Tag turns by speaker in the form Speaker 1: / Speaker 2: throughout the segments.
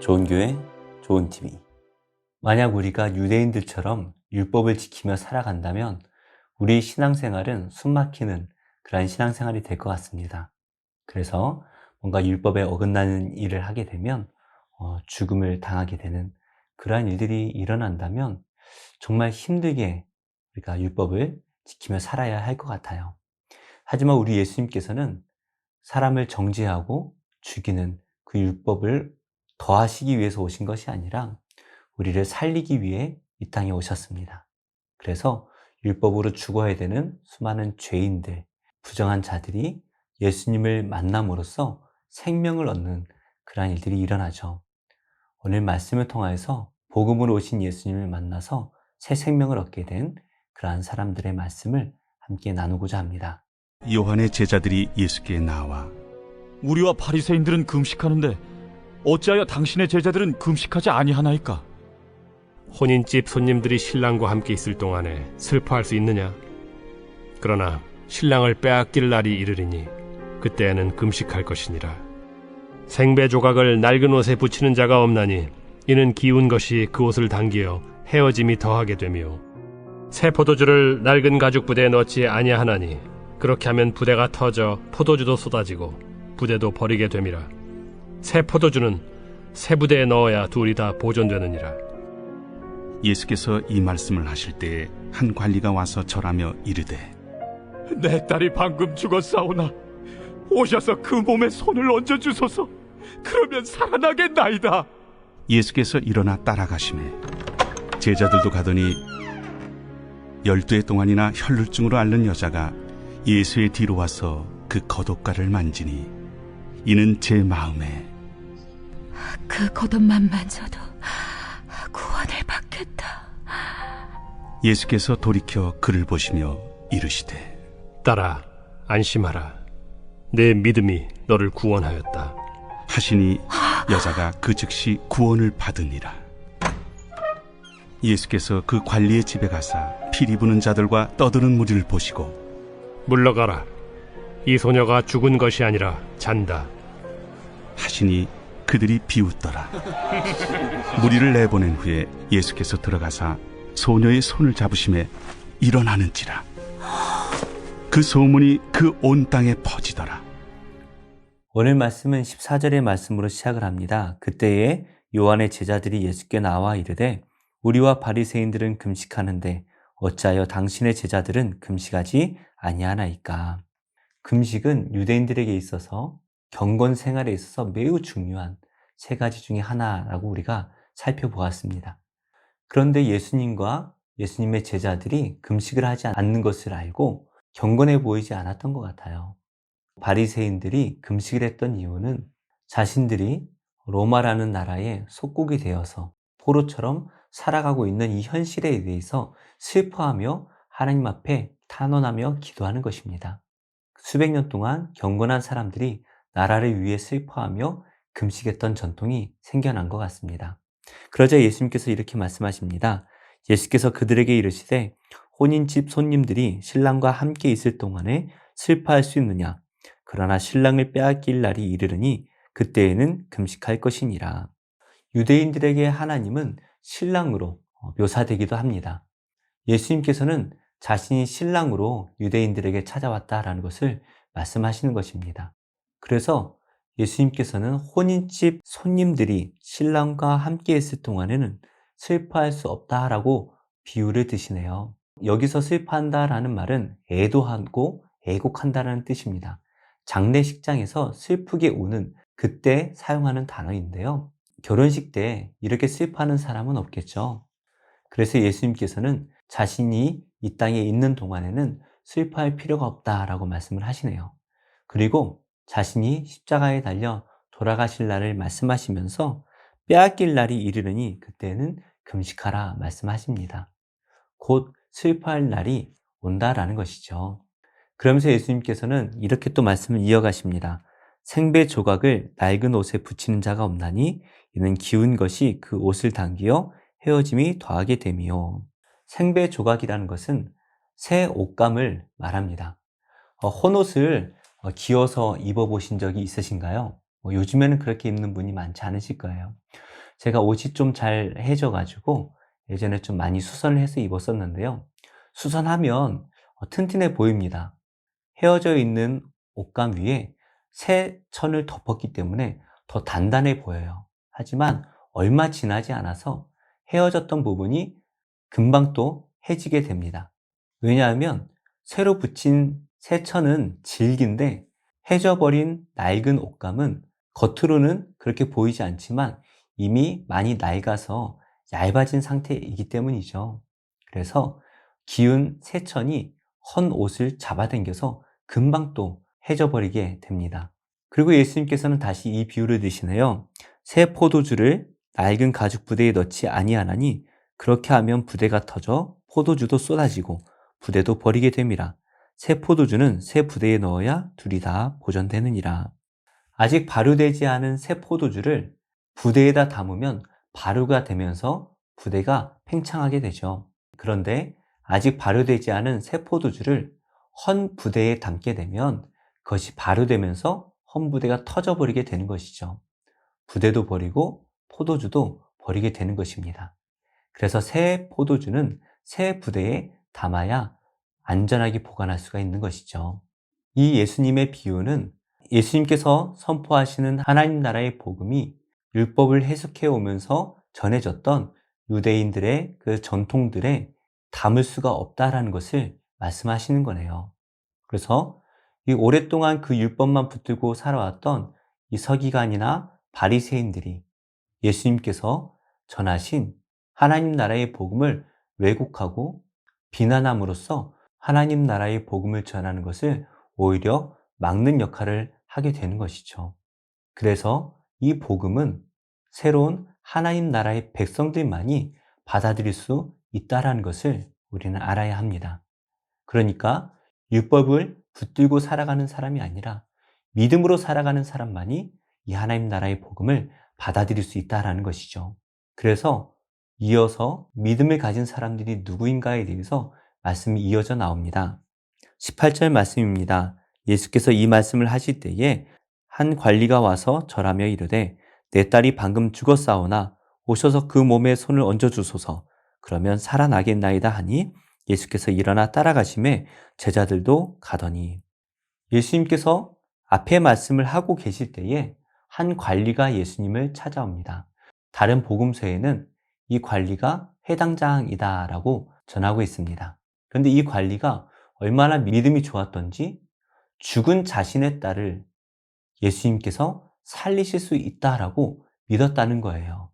Speaker 1: 좋은 교회, 좋은 TV. 만약 우리가 유대인들처럼 율법을 지키며 살아간다면 우리 신앙생활은 숨막히는 그러한 신앙생활이 될 것 같습니다. 그래서 뭔가 율법에 어긋나는 일을 하게 되면 어, 죽음을 당하게 되는 그러한 일들이 일어난다면 정말 힘들게 우리가 율법을 지키며 살아야 할 것 같아요. 하지만 우리 예수님께서는 사람을 정죄하고 죽이는 그 율법을 더하시기 위해서 오신 것이 아니라 우리를 살리기 위해 이 땅에 오셨습니다. 그래서 율법으로 죽어야 되는 수많은 죄인들, 부정한 자들이 예수님을 만남으로써 생명을 얻는 그러한 일들이 일어나죠. 오늘 말씀을 통하여서 복음으로 오신 예수님을 만나서 새 생명을 얻게 된 그러한 사람들의 말씀을 함께 나누고자 합니다.
Speaker 2: 요한의 제자들이 예수께 나와
Speaker 3: 우리와 바리새인들은 금식하는데 어찌하여 당신의 제자들은 금식하지 아니하나이까?
Speaker 4: 혼인집 손님들이 신랑과 함께 있을 동안에 슬퍼할 수 있느냐? 그러나 신랑을 빼앗길 날이 이르리니 그때에는 금식할 것이니라. 생배 조각을 낡은 옷에 붙이는 자가 없나니 이는 기운 것이 그 옷을 당기어 헤어짐이 더하게 되며 새 포도주를 낡은 가죽 부대에 넣지 아니하나니 그렇게 하면 부대가 터져 포도주도 쏟아지고 부대도 버리게 됨이라. 새 포도주는 새 부대에 넣어야 둘이 다 보존되느니라.
Speaker 2: 예수께서 이 말씀을 하실 때에 한 관리가 와서 절하며 이르되
Speaker 3: 내 딸이 방금 죽었사오나 오셔서 그 몸에 손을 얹어 주소서. 그러면 살아나겠나이다.
Speaker 2: 예수께서 일어나 따라가심에 제자들도 가더니 열두 해 동안이나 혈루증으로 앓는 여자가 예수의 뒤로 와서 그 겉옷가를 만지니 이는 제 마음에.
Speaker 5: 그 겉옷만 만져도 구원을 받겠다.
Speaker 2: 예수께서 돌이켜 그를 보시며 이르시되
Speaker 4: 딸아 안심하라. 내 믿음이 너를 구원하였다.
Speaker 2: 하시니 여자가 그 즉시 구원을 받으니라. 예수께서 그 관리의 집에 가사 피리 부는 자들과 떠드는 무리를 보시고
Speaker 4: 물러가라 이 소녀가 죽은 것이 아니라 잔다
Speaker 2: 하시니 그들이 비웃더라. 무리를 내보낸 후에 예수께서 들어가사 소녀의 손을 잡으심에 일어나는지라. 그 소문이 그 온 땅에 퍼지더라.
Speaker 1: 오늘 말씀은 14절의 말씀으로 시작을 합니다. 그때에 요한의 제자들이 예수께 나와 이르되 우리와 바리새인들은 금식하는데 어찌하여 당신의 제자들은 금식하지 아니하나이까? 금식은 유대인들에게 있어서 경건 생활에 있어서 매우 중요한 세 가지 중에 하나라고 우리가 살펴보았습니다. 그런데 예수님과 예수님의 제자들이 금식을 하지 않는 것을 알고 경건해 보이지 않았던 것 같아요. 바리새인들이 금식을 했던 이유는 자신들이 로마라는 나라의 속국이 되어서 포로처럼 살아가고 있는 이 현실에 대해서 슬퍼하며 하나님 앞에 탄원하며 기도하는 것입니다. 수백 년 동안 경건한 사람들이 나라를 위해 슬퍼하며 금식했던 전통이 생겨난 것 같습니다. 그러자 예수님께서 이렇게 말씀하십니다. 예수께서 그들에게 이르시되 혼인집 손님들이 신랑과 함께 있을 동안에 슬퍼할 수 있느냐? 그러나 신랑을 빼앗길 날이 이르르니 그때에는 금식할 것이니라. 유대인들에게 하나님은 신랑으로 묘사되기도 합니다. 예수님께서는 자신이 신랑으로 유대인들에게 찾아왔다라는 것을 말씀하시는 것입니다. 그래서 예수님께서는 혼인집 손님들이 신랑과 함께 있을 동안에는 슬퍼할 수 없다라고 비유를 드시네요. 여기서 슬퍼한다라는 말은 애도하고 애곡한다라는 뜻입니다. 장례식장에서 슬프게 우는 그때 사용하는 단어인데요. 결혼식 때 이렇게 슬퍼하는 사람은 없겠죠. 그래서 예수님께서는 자신이 이 땅에 있는 동안에는 슬퍼할 필요가 없다라고 말씀을 하시네요. 그리고 자신이 십자가에 달려 돌아가실 날을 말씀하시면서 빼앗길 날이 이르르니 그때는 금식하라 말씀하십니다. 곧 슬퍼할 날이 온다라는 것이죠. 그러면서 예수님께서는 이렇게 또 말씀을 이어가십니다. 생배 조각을 낡은 옷에 붙이는 자가 없나니 이는 기운 것이 그 옷을 당기어 헤어짐이 더하게 되미요. 생배 조각이라는 것은 새 옷감을 말합니다. 어, 헌옷을 어, 기어서 입어보신 적이 있으신가요? 뭐 요즘에는 그렇게 입는 분이 많지 않으실 거예요. 제가 옷이 좀 잘 해져가지고 예전에 좀 많이 수선을 해서 입었었는데요. 수선하면 어, 튼튼해 보입니다. 헤어져 있는 옷감 위에 새 천을 덮었기 때문에 더 단단해 보여요. 하지만 얼마 지나지 않아서 헤어졌던 부분이 금방 또 해지게 됩니다. 왜냐하면 새로 붙인 새 천은 질긴데 해져버린 낡은 옷감은 겉으로는 그렇게 보이지 않지만 이미 많이 낡아서 얇아진 상태이기 때문이죠. 그래서 기운 세천이 헌 옷을 잡아당겨서 금방 또 해져버리게 됩니다. 그리고 예수님께서는 다시 이 비유를 드시네요. 새 포도주를 낡은 가죽 부대에 넣지 아니하나니 그렇게 하면 부대가 터져 포도주도 쏟아지고 부대도 버리게 됩니다. 새 포도주는 새 부대에 넣어야 둘이 다 보존되느니라. 아직 발효되지 않은 새 포도주를 부대에다 담으면 발효가 되면서 부대가 팽창하게 되죠. 그런데 아직 발효되지 않은 새 포도주를 헌 부대에 담게 되면 그것이 발효되면서 헌 부대가 터져버리게 되는 것이죠. 부대도 버리고 포도주도 버리게 되는 것입니다. 그래서 새 포도주는 새 부대에 담아야 안전하게 보관할 수가 있는 것이죠. 이 예수님의 비유는 예수님께서 선포하시는 하나님 나라의 복음이 율법을 해석해 오면서 전해졌던 유대인들의 그 전통들에 담을 수가 없다라는 것을 말씀하시는 거네요. 그래서 이 오랫동안 그 율법만 붙들고 살아왔던 이 서기관이나 바리새인들이 예수님께서 전하신 하나님 나라의 복음을 왜곡하고 비난함으로써 하나님 나라의 복음을 전하는 것을 오히려 막는 역할을 하게 되는 것이죠. 그래서 이 복음은 새로운 하나님 나라의 백성들만이 받아들일 수 있다라는 것을 우리는 알아야 합니다. 그러니까 율법을 붙들고 살아가는 사람이 아니라 믿음으로 살아가는 사람만이 이 하나님 나라의 복음을 받아들일 수 있다라는 것이죠. 그래서 이어서 믿음을 가진 사람들이 누구인가에 대해서 말씀이 이어져 나옵니다. 18절 말씀입니다. 예수께서 이 말씀을 하실 때에 한 관리가 와서 절하며 이르되 내 딸이 방금 죽었사오나 오셔서 그 몸에 손을 얹어 주소서 그러면 살아나겠나이다 하니 예수께서 일어나 따라가심에 제자들도 가더니 예수님께서 앞에 말씀을 하고 계실 때에 한 관리가 예수님을 찾아옵니다. 다른 복음서에는 이 관리가 회당장이다 라고 전하고 있습니다. 그런데 이 관리가 얼마나 믿음이 좋았던지 죽은 자신의 딸을 예수님께서 살리실 수 있다라고 믿었다는 거예요.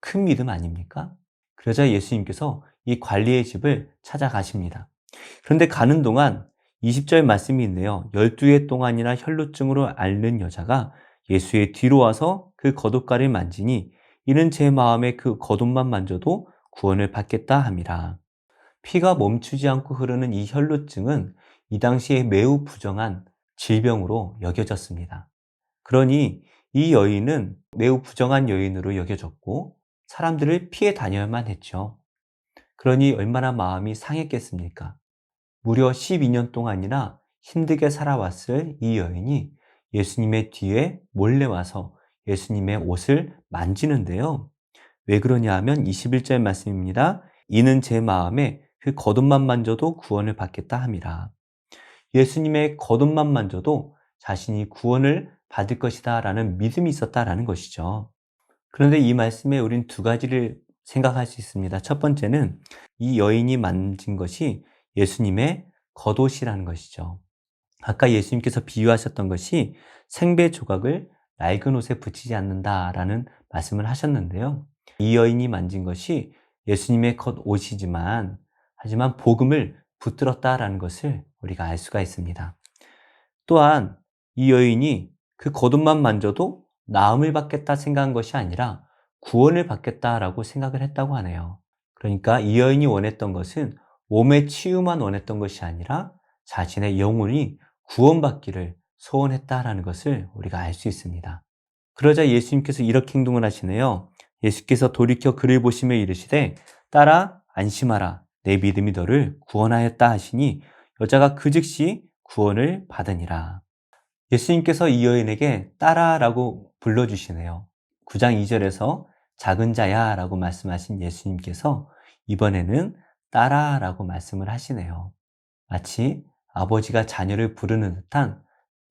Speaker 1: 큰 믿음 아닙니까? 그러자 예수님께서 이 관리의 집을 찾아가십니다. 그런데 가는 동안 20절 말씀이 있네요. 12해 동안이나 혈루증으로 앓는 여자가 예수의 뒤로 와서 그 겉옷가를 만지니 이는 제 마음에 그 겉옷만 만져도 구원을 받겠다 함이라. 피가 멈추지 않고 흐르는 이 혈루증은 이 당시에 매우 부정한 질병으로 여겨졌습니다. 그러니 이 여인은 매우 부정한 여인으로 여겨졌고 사람들을 피해 다녀야만 했죠. 그러니 얼마나 마음이 상했겠습니까? 무려 12년 동안이나 힘들게 살아왔을 이 여인이 예수님의 뒤에 몰래 와서 예수님의 옷을 만지는데요. 왜 그러냐 하면 21절 말씀입니다. 이는 제 마음에 그 겉옷만 만져도 구원을 받겠다 함이라. 예수님의 겉옷만 만져도 자신이 구원을 받을 것이다 라는 믿음이 있었다라는 것이죠. 그런데 이 말씀에 우린 두 가지를 생각할 수 있습니다. 첫 번째는 이 여인이 만진 것이 예수님의 겉옷이라는 것이죠. 아까 예수님께서 비유하셨던 것이 생배 조각을 낡은 옷에 붙이지 않는다라는 말씀을 하셨는데요. 이 여인이 만진 것이 예수님의 겉옷이지만 하지만 복음을 붙들었다라는 것을 우리가 알 수가 있습니다. 또한 이 여인이 그 겉옷만 만져도 나음을 받겠다 생각한 것이 아니라 구원을 받겠다라고 생각을 했다고 하네요. 그러니까 이 여인이 원했던 것은 몸의 치유만 원했던 것이 아니라 자신의 영혼이 구원받기를 소원했다라는 것을 우리가 알 수 있습니다. 그러자 예수님께서 이렇게 행동을 하시네요. 예수께서 돌이켜 그를 보시며 이르시되 따라 안심하라 내 믿음이 너를 구원하였다 하시니 여자가 그 즉시 구원을 받으니라. 예수님께서 이 여인에게 따라라고 불러주시네요. 9장 2절에서 작은 자야 라고 말씀하신 예수님께서 이번에는 딸아 라고 말씀을 하시네요. 마치 아버지가 자녀를 부르는 듯한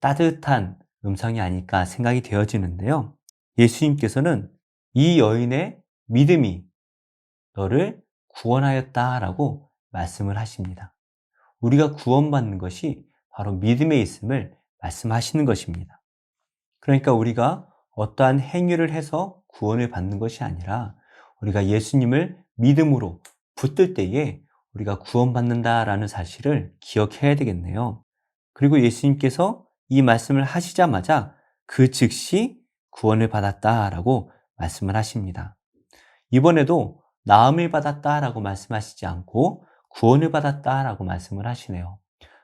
Speaker 1: 따뜻한 음성이 아닐까 생각이 되어지는데요. 예수님께서는 이 여인의 믿음이 너를 구원하였다 라고 말씀을 하십니다. 우리가 구원받는 것이 바로 믿음에 있음을 말씀하시는 것입니다. 그러니까 우리가 어떠한 행위를 해서 구원을 받는 것이 아니라 우리가 예수님을 믿음으로 붙들 때에 우리가 구원받는다라는 사실을 기억해야 되겠네요. 그리고 예수님께서 이 말씀을 하시자마자 그 즉시 구원을 받았다라고 말씀을 하십니다. 이번에도 나음을 받았다라고 말씀하시지 않고 구원을 받았다라고 말씀을 하시네요.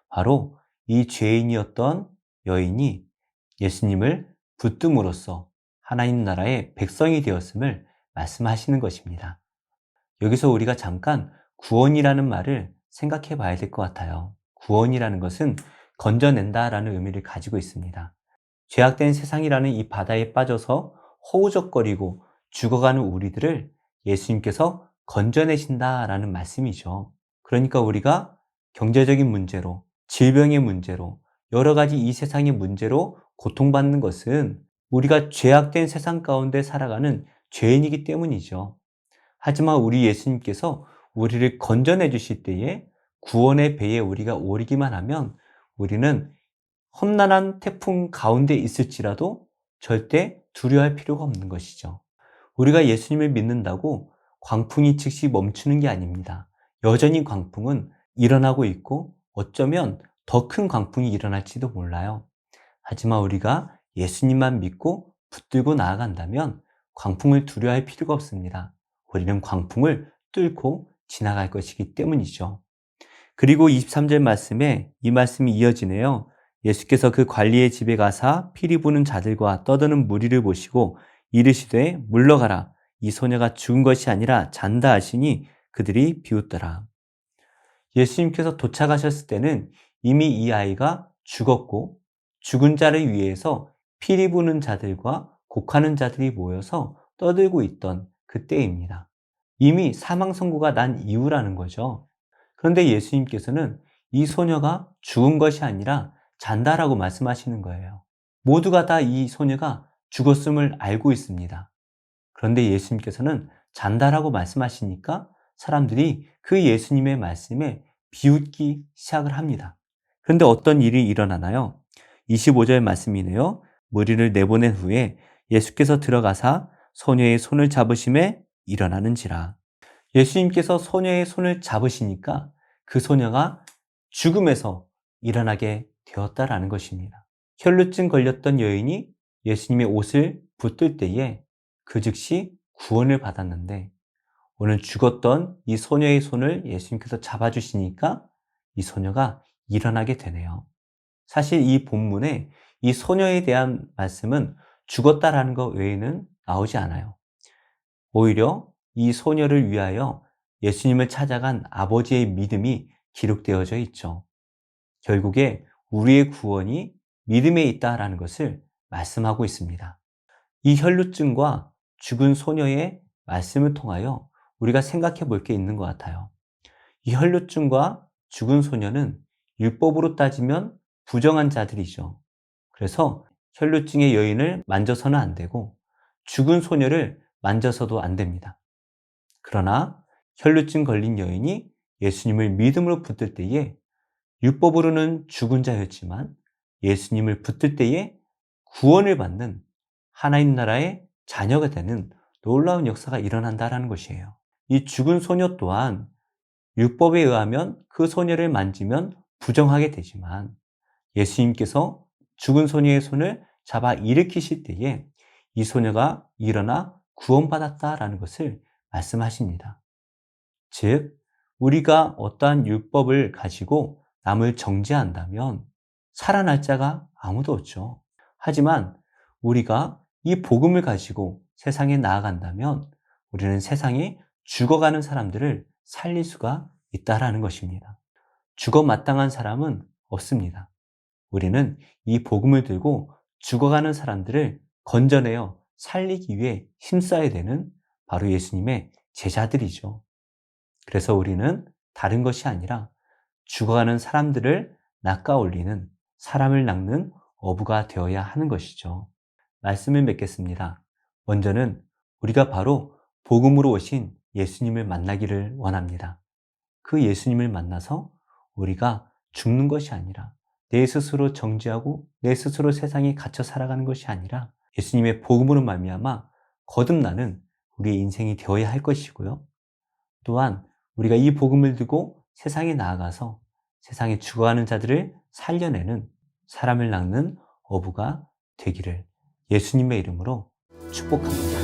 Speaker 1: 바로 이 죄인이었던 여인이 예수님을 붙듦으로써 하나님 나라의 백성이 되었음을 말씀하시는 것입니다. 여기서 우리가 잠깐 구원이라는 말을 생각해 봐야 될 것 같아요. 구원이라는 것은 건져낸다라는 의미를 가지고 있습니다. 죄악된 세상이라는 이 바다에 빠져서 허우적거리고 죽어가는 우리들을 예수님께서 건져내신다라는 말씀이죠. 그러니까 우리가 경제적인 문제로, 질병의 문제로, 여러 가지 이 세상의 문제로 고통받는 것은 우리가 죄악된 세상 가운데 살아가는 죄인이기 때문이죠. 하지만 우리 예수님께서 우리를 건져내 주실 때에 구원의 배에 우리가 오르기만 하면 우리는 험난한 태풍 가운데 있을지라도 절대 두려워할 필요가 없는 것이죠. 우리가 예수님을 믿는다고 광풍이 즉시 멈추는 게 아닙니다. 여전히 광풍은 일어나고 있고 어쩌면 더 큰 광풍이 일어날지도 몰라요. 하지만 우리가 예수님만 믿고 붙들고 나아간다면 광풍을 두려워할 필요가 없습니다. 우리는 광풍을 뚫고 지나갈 것이기 때문이죠. 그리고 23절 말씀에 이 말씀이 이어지네요. 예수께서 그 관리의 집에 가사 피리 부는 자들과 떠드는 무리를 보시고 이르시되 물러가라. 이 소녀가 죽은 것이 아니라 잔다 하시니 그들이 비웃더라. 예수님께서 도착하셨을 때는 이미 이 아이가 죽었고 죽은 자를 위해서 피리 부는 자들과 곡하는 자들이 모여서 떠들고 있던 그때입니다. 이미 사망 선고가 난 이후라는 거죠. 그런데 예수님께서는 이 소녀가 죽은 것이 아니라 잔다라고 말씀하시는 거예요. 모두가 다 이 소녀가 죽었음을 알고 있습니다. 그런데 예수님께서는 잔다라고 말씀하시니까 사람들이 그 예수님의 말씀에 비웃기 시작을 합니다. 그런데 어떤 일이 일어나나요? 25절 말씀이네요. 무리를 내보낸 후에 예수께서 들어가사 소녀의 손을 잡으심에 일어나는지라. 예수님께서 소녀의 손을 잡으시니까 그 소녀가 죽음에서 일어나게 되었다라는 것입니다. 혈루증 걸렸던 여인이 예수님의 옷을 붙들 때에 그 즉시 구원을 받았는데 오늘 죽었던 이 소녀의 손을 예수님께서 잡아주시니까 이 소녀가 일어나게 되네요. 사실 이 본문에 이 소녀에 대한 말씀은 죽었다라는 것 외에는 나오지 않아요. 오히려 이 소녀를 위하여 예수님을 찾아간 아버지의 믿음이 기록되어져 있죠. 결국에 우리의 구원이 믿음에 있다라는 것을 말씀하고 있습니다. 이 혈루증과 죽은 소녀의 말씀을 통하여 우리가 생각해 볼 게 있는 것 같아요. 이 혈루증과 죽은 소녀는 율법으로 따지면 부정한 자들이죠. 그래서 혈루증의 여인을 만져서는 안 되고 죽은 소녀를 만져서도 안 됩니다. 그러나 혈루증 걸린 여인이 예수님을 믿음으로 붙들 때에 율법으로는 죽은 자였지만 예수님을 붙들 때에 구원을 받는 하나님 나라의 자녀가 되는 놀라운 역사가 일어난다라는 것이에요. 이 죽은 소녀 또한 율법에 의하면 그 소녀를 만지면 부정하게 되지만 예수님께서 죽은 소녀의 손을 잡아 일으키실 때에 이 소녀가 일어나 구원받았다라는 것을 말씀하십니다. 즉, 우리가 어떠한 율법을 가지고 남을 정죄한다면 살아날 자가 아무도 없죠. 하지만 우리가 이 복음을 가지고 세상에 나아간다면 우리는 세상에 죽어가는 사람들을 살릴 수가 있다라는 것입니다. 죽어 마땅한 사람은 없습니다. 우리는 이 복음을 들고 죽어가는 사람들을 건져내어 살리기 위해 힘써야 되는
Speaker 4: 바로 예수님의 제자들이죠. 그래서 우리는 다른 것이 아니라 죽어가는 사람들을 낚아 올리는 사람을 낚는 어부가 되어야 하는 것이죠. 말씀을 맺겠습니다. 먼저는 우리가 바로 복음으로 오신 예수님을 만나기를 원합니다. 그 예수님을 만나서 우리가 죽는 것이 아니라 내 스스로 정지하고 내 스스로 세상에 갇혀 살아가는 것이 아니라 예수님의 복음으로 말미암아 거듭나는 우리의 인생이 되어야 할 것이고요. 또한 우리가 이 복음을 두고 세상에 나아가서 세상에 죽어가는 자들을 살려내는 사람을 낚는 어부가 되기를 예수님의 이름으로 축복합니다.